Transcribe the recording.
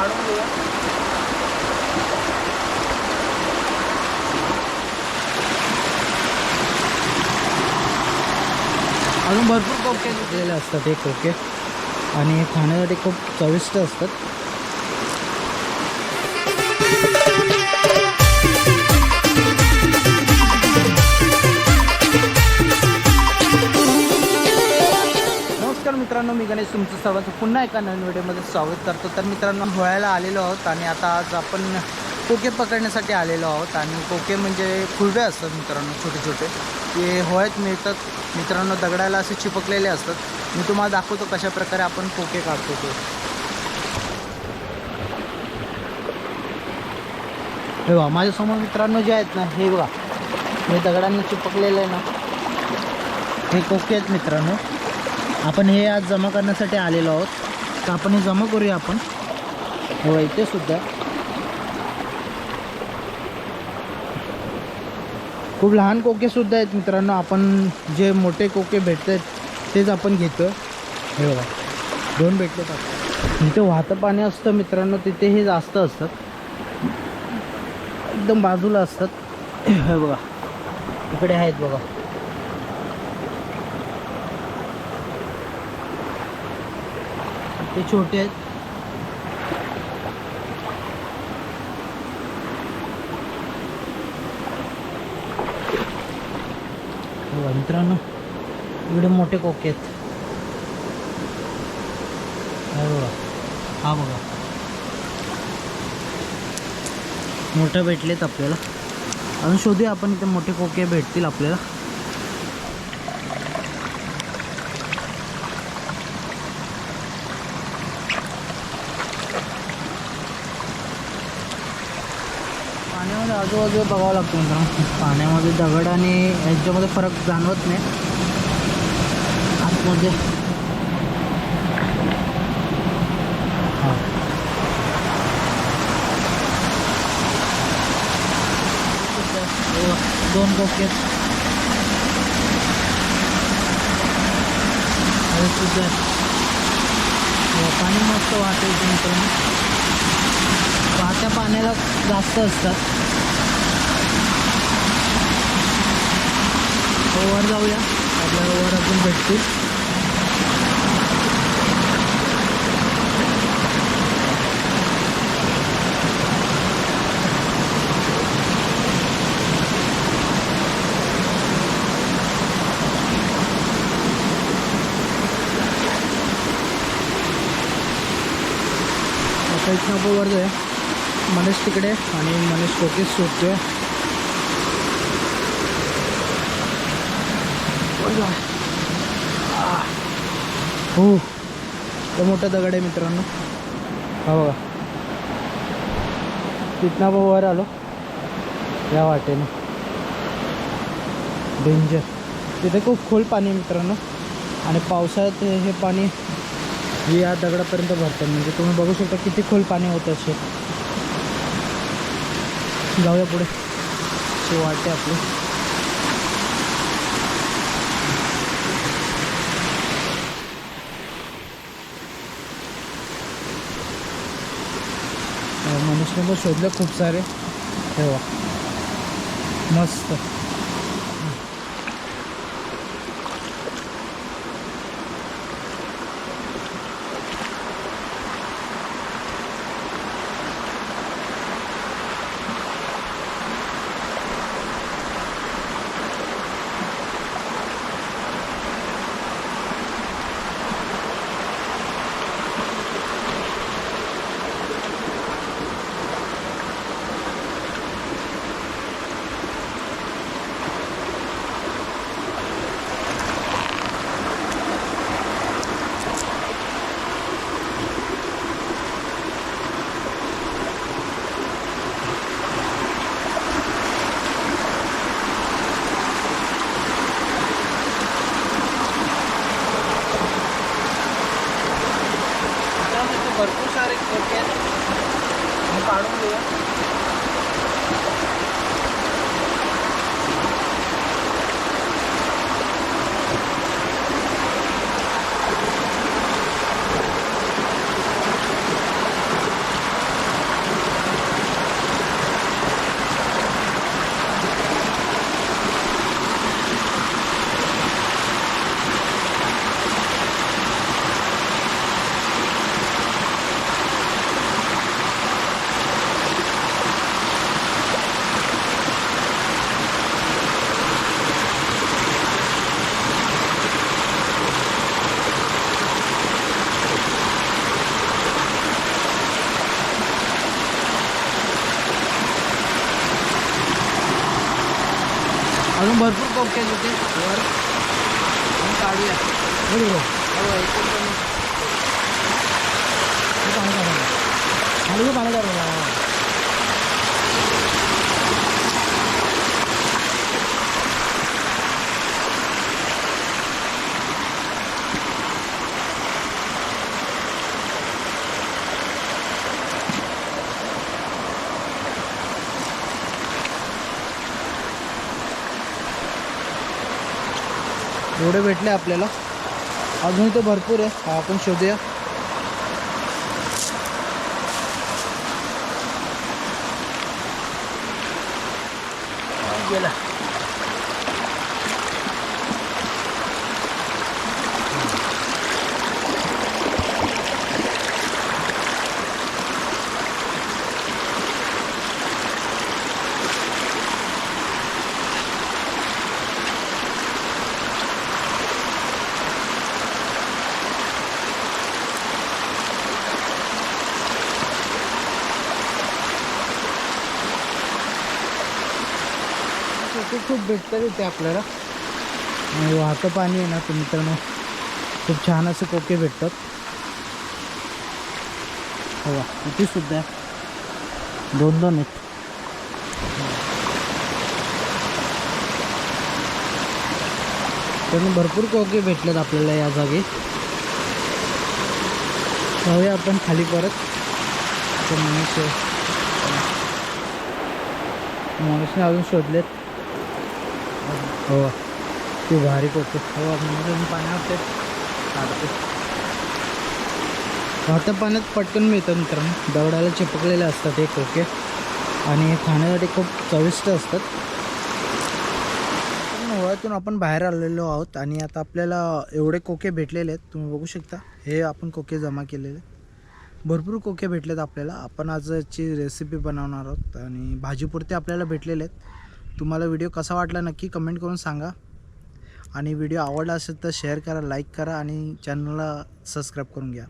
आणून देऊया अजून भरपूर कोके घेतलेले असतात हे कोके आणि खाण्यासाठी खूप चविष्ट असतात. मित्रांनो मी गणेश तुमचं सर्वांचं पुन्हा एका नवीन व्हिडिओमध्ये स्वागत करतो. तर मित्रांनो होळ्याला आलेलो आहोत आणि आता आज आपण कोके पकडण्यासाठी आलेलो आहोत. आणि कोके म्हणजे खुर्डे असतात मित्रांनो छोटे छोटे ते होळ्यात मिळतात. मित्रांनो दगडाला असे चिपकलेले असतात. मी तुम्हाला दाखवतो कशा प्रकारे आपण कोके काढतो ते. हे बघा माझ्यासमोर मित्रांनो जे आहेत ना हे बघा. हे दगडांना चिपकलेलं आहे ना. हे कोके आहेत मित्रांनो. आपण हे आज जमा करण्यासाठी आलेलो आहोत. तर आपण हे जमा करूया आपण. हो इथे सुद्धा. खूप लहान कोके सुद्धा आहेत मित्रांनो. आपण जे मोठे कोके भेटत आहेत तेच आपण घेतो. हे बघा. दोन भेटले का जिथे वाहतं पाणी असतं मित्रांनो. तिथे हे जास्त असतात. एकदम बाजूला असतात. हे बघा. इकडे आहेत बघा. ते छोटे आहेत. मित्रांनो इकडे मोठे कोके आहेत. बघा हा बघा. मोठे भेटलेत आपल्याला. अजून शोधूया आपण इथे मोठे कोके भेटतील आपल्याला. पाण्यामध्ये आजूबाजूला बघावं लागतं मित्रांनो. पाण्यामध्ये दगड आणि ह्याच्यामध्ये फरक जाणवत नाही. आतमध्ये. हो. दोन कोके हो, हो, पाणी मस्त वाटेल मित्रांनो. वाहत्या पाण्याला जास्त असतात हो, वर जाऊया आपल्याला वर अजून भेटतील आता इथनं आपण वर जाऊया मनीष तिकडे आणि मनीष कोकेच शोधतोय हो तो मोठा दगड आहे मित्रांनो. हा बघा. तिथनं आपण वर आलो. या वाटेने. डेंजर तिथे खूप खोल पाणी आहे मित्रांनो. आणि पावसाळ्यात हे- हे पाणी या दगडापर्यंत भरतं. म्हणजे तुम्ही बघू शकता किती खोल पाणी होतं असे जाऊया पुढे. ते वाटते आपली. मनुष्य पण शोधले खूप सारे. ठेवा मस्त भरपूर सारे कोके आहेत घेऊया भरपूर कोके आहेत इथे. वर. काढूया. हो, कमी. खाली पाणी काढून एवढे भेटले आपल्याला. अजून तर भरपूर आहे. हा आपण शोधूया. गेला. ते खूप भेटतात इथे आपल्याला. वाहतं पाणी आहे ना तर मित्रांनो खूप छान असे कोके भेटतात. हो इथे सुद्धा दोन दोन आहेत. पण भरपूर कोके भेटलेत आपल्याला या जागी. जाऊया आपण खाली परत. मनुष्य मनुष्य अजून शोधलेत. हो ते भारी कोके हो म्हणून पाण्यावर ते काढते आता पाण्यात पटकन मिळतं मित्रांनो. दगडाला चिपकलेले असतात हे कोके. आणि हे खाण्यासाठी खूप चविष्ट असतात. होळ्यातून आपण बाहेर आलेलो आहोत आणि आता आपल्याला एवढे कोके भेटलेले आहेत. तुम्ही बघू शकता. हे आपण कोके जमा केलेले. भरपूर कोके भेटलेत आपल्याला. आपण आजची रेसिपी बनवणार आहोत आणि भाजीपुरते आपल्याला भेटलेले आहेत. तुम्हाला व्हिडिओ कसा वाटला नक्की कमेंट करून सांगा. आणि व्हिडिओ आवडला असेल तर शेअर करा लाईक करा आणि चॅनलला सबस्क्राईब करून घ्या.